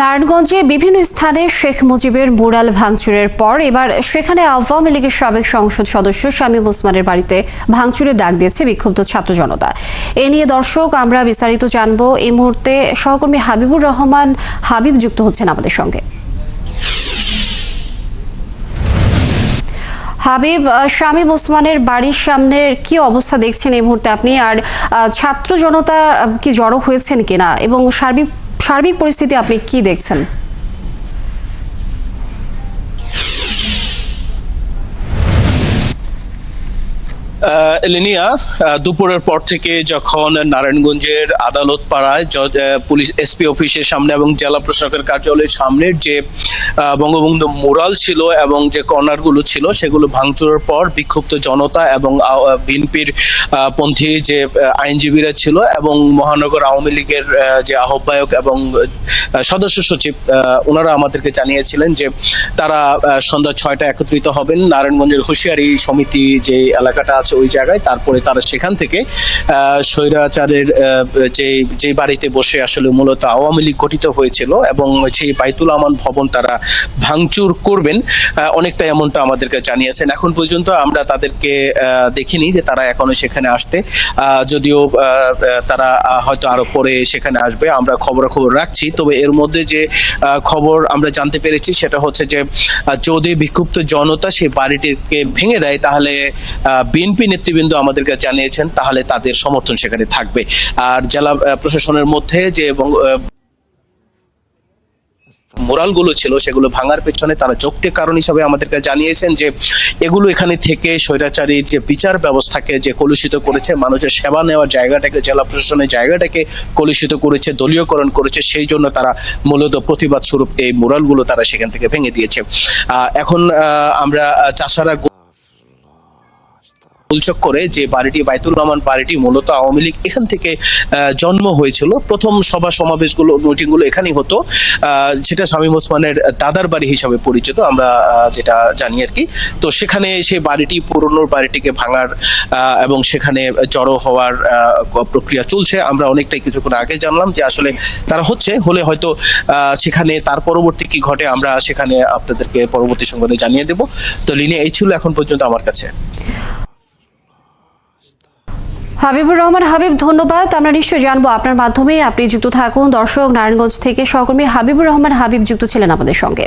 নারায়ণগঞ্জে বিভিন্ন স্থানে শেখ মুজিবের মুরাল ভাঙচুরের পর এবার সেখানে আওয়ামী লীগের সাবেক সংসদ সদস্য শামীম ওসমানের বাড়িতে ভাঙচুরের ডাক দিয়েছে বিক্ষুব্ধ ছাত্র জনতা। এ নিয়ে দর্শক, আমরা বিস্তারিত জানব এই মুহূর্তে সহকর্মী হাবিবুর রহমান, হাবিব যুক্ত হচ্ছেন আমাদের সঙ্গে। হাবিব শামীম ওসমানের বাড়ির সামনের কি অবস্থা দেখছেন এই মুহূর্তে আপনি? আর ছাত্র জনতা কি জড়ো হয়েছেন কিনা? এবং সার্বিক সার্বিক পরিস্থিতি আপনি কি দেখছেন? লিনিয়া দুপুরের পর থেকে যখন নারায়ণগঞ্জের আদালত পাড়ায় পুলিশ এসপি অফিসের সামনে এবং জেলা প্রশাসকের কার্যালয়ের সামনের যে বঙ্গবন্ধু মোরাল ছিল এবং যে কর্নারগুলো ছিল, সেগুলো ভাঙচুরের পর বিক্ষুব্ধ জনতা এবং বিএনপির পন্থী যে আইনজীবীরা ছিল এবং মহানগর আওয়ামী লীগের যে আহ্বায়ক এবং সদস্য সচিব ওনারা আমাদেরকে জানিয়েছিলেন যে তারা সন্ধ্যা ছয়টা একত্রিত হবেন। নারায়ণগঞ্জের হুঁশিয়ারি সমিতি যে এলাকাটা আছে ওই জায়গায়, তারপরে তারা সেখান থেকে স্বৈরাচারের যে যে বাড়িতে বসে আসলে মূলত আওয়ামী লীগ গঠিত হয়েছিল এবং সেই বাইতুল আমান ভবন তারা ভাঙচুর করবেন অনেকটা এমনটা আমাদেরকে জানিয়েছেন। এখন পর্যন্ত আমরা তাদেরকে দেখিনি যে তারা এখনও সেখানে আসতে যদিও তারা হয়তো আরও পরে সেখানে আসবে। আমরা খবরাখবর রাখছি। তবে এর মধ্যে যে খবর আমরা জানতে পেরেছি সেটা হচ্ছে যে যদি বিক্ষুব্ধ জনতা সেই বাড়িটিকে ভেঙে দেয়। তাহলে বিএনপি নেতৃবৃন্দ আমাদেরকে জানিয়েছেন, তাহলে তাদের সমর্থন সেখানে থাকবে। আর জেলা প্রশাসনের মধ্যে যে মোরালগুলো ছিল, সেগুলো ভাঙার পেছনে তারা যৌক্তিক কারণ হিসাবে আমাদেরকে জানিয়েছেন যে এগুলো এখানে থেকে স্বৈরাচারীর যে বিচার ব্যবস্থাকে যে কলুষিত করেছে, মানুষের সেবা নেওয়ার জায়গাটাকে, জেলা প্রশাসনের জায়গাটাকে কলুষিত করেছে, দলীয়করণ করেছে, সেই জন্য তারা মূলত প্রতিবাদ স্বরূপ এই মোরালগুলো তারা সেখান থেকে ভেঙে দিয়েছে। এখন আমরা চাষারা উল্লেখ করে যে বাড়িটি বাইতুল রহমান বাড়িটি মূলত আওয়ামী লীগ এখান থেকে জন্ম হয়েছিল। প্রথম সভা সমাবেশগুলো, মিটিংগুলো এখানেই হতো। সেটা শামীম ওসমানের দাদার বাড়ি হিসাবে পরিচিত, আমরা যেটা জানি আর কি। তো সেখানে সেই বাড়িটি, পুরনোর বাড়িটিকে ভাঙার এবং সেখানে জড়ো হওয়ার প্রক্রিয়া চলছে। আমরা অনেকটাই কিছুক্ষণ আগে জানলাম যে আসলে তারা হচ্ছে। হলে হয়তো সেখানে তার পরবর্তী কি ঘটে, আমরা সেখানে আপনাদেরকে পরবর্তী সংবাদে জানিয়ে দেব। তো লিনে এই ছিল এখন পর্যন্ত আমার কাছে। হাবিবুর রহমান, হাবিব, ধন্যবাদ। আমরা নিশ্চয়ই জানব আপনার মাধ্যমে আপনি যুক্ত থাকুন। দর্শক, নারায়ণগঞ্জ থেকে সহকর্মী হাবিবুর রহমান, হাবিব যুক্ত ছিলেন আমাদের সঙ্গে।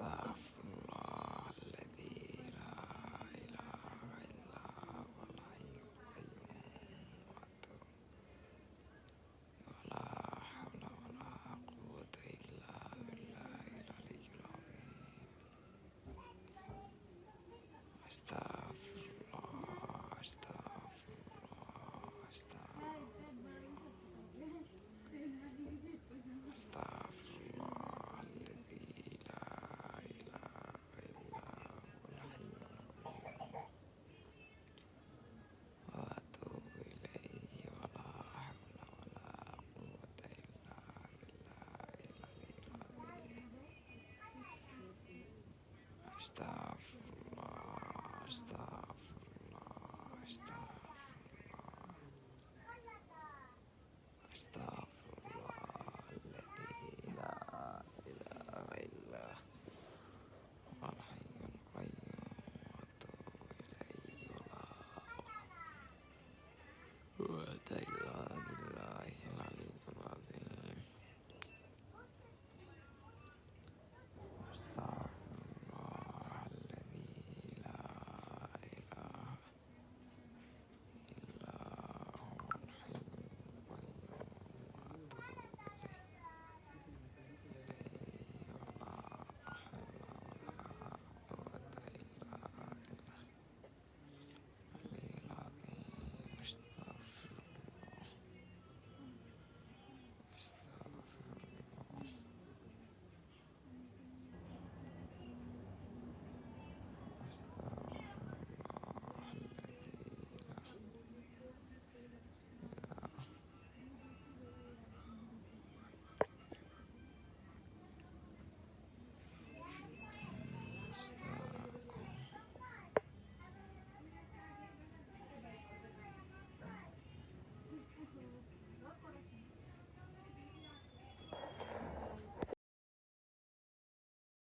أستغفر الله الذي لا إله إلا هو الحي القيوم ولا حول ولا قوة إلا بالله العلي العظيم أستغفر الله أستغفر الله أستغفر الله Estağfurullah, estağfurullah, estağfurullah. Estağfurullah.